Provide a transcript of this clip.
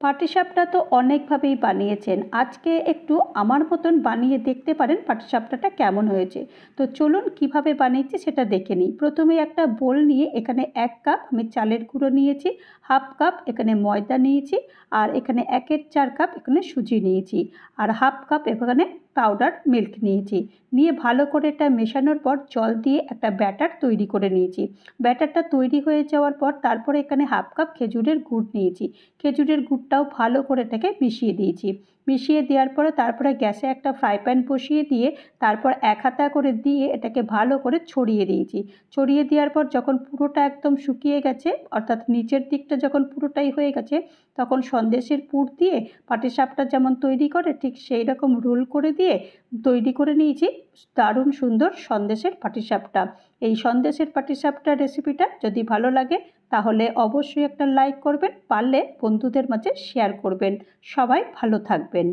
পাটিসাপটা তো অনেকভাবেই বানিয়েছেন। আজকে একটু আমার মতন বানিয়ে দেখতে পারেন পাটিসাপটাটা কেমন হয়েছে। তো চলুন কীভাবে বানিয়েছি সেটা দেখে নিই। প্রথমে একটা বোল নিয়ে এখানে এক কাপ আমি চালের গুঁড়ো নিয়েছি, হাফ কাপ এখানে ময়দা নিয়েছি, আর এখানে একের চার কাপ এখানে সুজি নিয়েছি, আর হাফ কাপ এখানে পাউডার মিল্ক নিয়েছি। নিয়ে ভালো করে এটা মেশানোর পর জল দিয়ে একটা ব্যাটার তৈরি করে নিয়েছি। ব্যাটারটা তৈরি হয়ে যাওয়ার পর তারপরে এখানে হাফ কাপ খেজুরের গুড় নিয়েছি। খেজুরের গুড়টাও ভালো করে এটাকে মিশিয়ে দিয়েছি। মিশিয়ে দেওয়ার পরে তারপরে গ্যাসে একটা ফ্রাই প্যান বসিয়ে দিয়ে তারপর এক হাতা করে দিয়ে এটাকে ভালো করে ছড়িয়ে দিয়েছি। ছড়িয়ে দেওয়ার পর যখন পুরোটা একদম শুকিয়ে গেছে, অর্থাৎ নিচের দিকটা যখন পুরোটাই হয়ে গেছে, তখন সন্দেশের পুর দিয়ে পাটিসাপটা যেমন তৈরি করে, ঠিক সেই রকম রোল করে দিয়ে তৈরি করে নিয়েছি। দারুণ সুন্দর সন্দেশের পাটিসাপটা। এই সন্দেশের পাটিসাপটা রেসিপিটা যদি ভালো লাগে, তাহলে অবশ্যই একটা লাইক করবেন, পারলে বন্ধুদের মাঝে শেয়ার করবেন। সবাই ভালো থাকবেন।